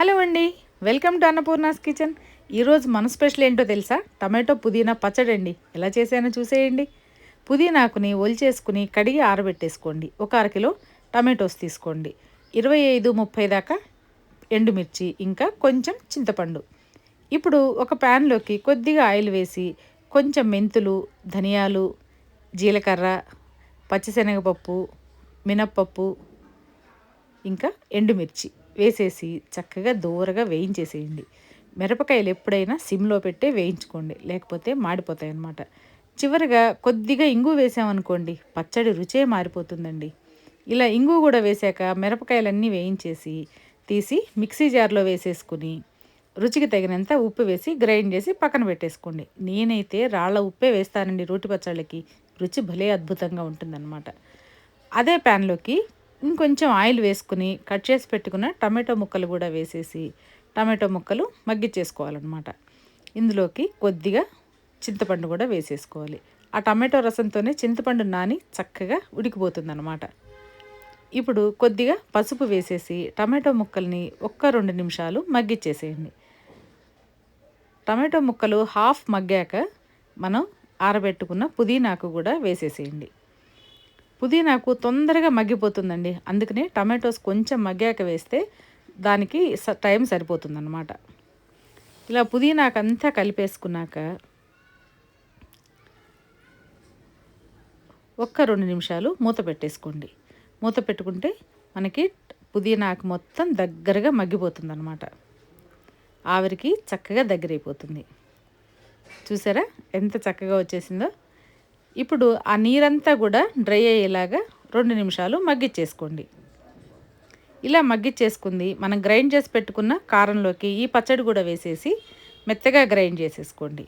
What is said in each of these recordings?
Hello అండి. Welcome to Annapurna's kitchen. ఈరోజు మన స్పెషల్ ఏంటో తెలుసా? టమాటో పుదీనా పచ్చడి అండి ఎలా చేసానో చూసేయండి. పుదీనాకుని ఒలిచేసుకుని కడిగి ఆరబెట్టేసుకోండి. ఒక అరకిలో టమాటోస్ తీసుకోండి. ఇరవై ఐదు ముప్పై దాకా ఎండుమిర్చి ఇంకా కొంచెం చింతపండు. ఇప్పుడు ఒక ప్యాన్లోకి కొద్దిగా ఆయిల్ వేసి కొంచెం మెంతులు ధనియాలు జీలకర్ర పచ్చిశనగపప్పు మినప్పప్పు ఇంకా ఎండుమిర్చి. వేసేసి చక్కగా దూరగా వేయించేసేయండి. మిరపకాయలు ఎప్పుడైనా సిమ్లో పెట్టే వేయించుకోండి. లేకపోతే మాడిపోతాయి అన్నమాట. చివరిగా కొద్దిగా ఇంగు వేసామనుకోండి పచ్చడి రుచే మారిపోతుందండి. ఇలా ఇంగు కూడా వేసాక మిరపకాయలన్నీ వేయించేసి తీసి మిక్సీ జార్లో వేసేసుకుని రుచికి తగినంత ఉప్పు వేసి గ్రైండ్ చేసి పక్కన పెట్టేసుకోండి. నేనైతే రాళ్ళ ఉప్పే వేస్తానండి రోటి పచ్చళ్ళకి. రుచి భలే అద్భుతంగా ఉంటుందన్నమాట. అదే ప్యాన్లోకి ఇంకొంచెం ఆయిల్ వేసుకుని కట్ చేసి పెట్టుకున్న టమాటో ముక్కలు కూడా వేసేసి టమాటో ముక్కలు మగ్గిచ్చేసుకోవాలన్నమాట. ఇందులోకి కొద్దిగా చింతపండు కూడా వేసేసుకోవాలి. ఆ టమాటో రసంతోనే చింతపండు నాని చక్కగా ఉడికిపోతుందన్నమాట. ఇప్పుడు కొద్దిగా పసుపు వేసేసి టమాటో ముక్కల్ని ఒక్క రెండు నిమిషాలు మగ్గిచ్చేసేయండి. టమాటో ముక్కలు హాఫ్ మగ్గాక మనం ఆరబెట్టుకున్న పుదీనాకు కూడా వేసేసేయండి. పుదీనాకు తొందరగా మగ్గిపోతుందండి. అందుకని టమాటోస్ కొంచెం మగ్గాక వేస్తే దానికి టైం సరిపోతుందన్నమాట. ఇలా పుదీనాకు అంతా కలిపేసుకున్నాక ఒక్క రెండు నిమిషాలు మూత పెట్టేసుకోండి. మూత పెట్టుకుంటే మనకి పుదీనాకు మొత్తం దగ్గరగా మగ్గిపోతుంది అనమాట ఆవిరికి చక్కగా దగ్గరైపోతుంది. చూసారా? ఎంత చక్కగా వచ్చేసిందో? ఇప్పుడు ఆ నీరంతా కూడా డ్రై అయ్యేలాగా రెండు నిమిషాలు మగ్గిచ్చేసుకోండి. ఇలా మగ్గిచ్చేసుకుంది మనం గ్రైండ్ చేసి పెట్టుకున్న కారంలోకి ఈ పచ్చడి కూడా వేసేసి మెత్తగా గ్రైండ్ చేసేసుకోండి.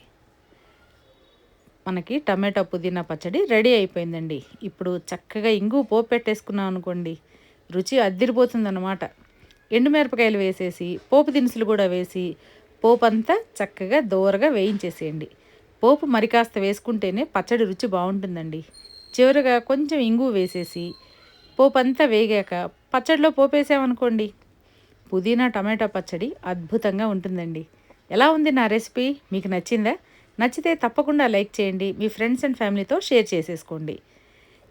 మనకి టమాటా పుదీనా పచ్చడి రెడీ అయిపోయిందండి. ఇప్పుడు చక్కగా ఇంగు పోపు పెట్టేసుకున్నాం అనుకోండి రుచి అద్దిరిపోతుందన్నమాట. ఎండుమిరపకాయలు వేసేసి పోపు దినుసులు కూడా వేసి పోపు అంతా చక్కగా దోరగా వేయించేసేయండి. పోపు మరి కాస్త వేసుకుంటేనే పచ్చడి రుచి బాగుంటుందండి. చివరిగా కొంచెం ఇంగు వేసేసి పోపు అంతా వేగాక పచ్చడిలో పోపేసామనుకోండి పుదీనా టమాటా పచ్చడి అద్భుతంగా ఉంటుందండి. ఎలా ఉంది నా రెసిపీ? మీకు నచ్చిందా? నచ్చితే తప్పకుండా లైక్ చేయండి మీ ఫ్రెండ్స్ అండ్ ఫ్యామిలీతో షేర్ చేసేసుకోండి.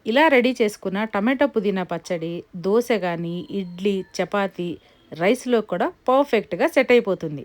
ఇలా రెడీ చేసుకున్న టమాటా పుదీనా పచ్చడి దోశ కానీ ఇడ్లీ చపాతీ రైస్లో కూడా పర్ఫెక్ట్గా సెట్ అయిపోతుంది.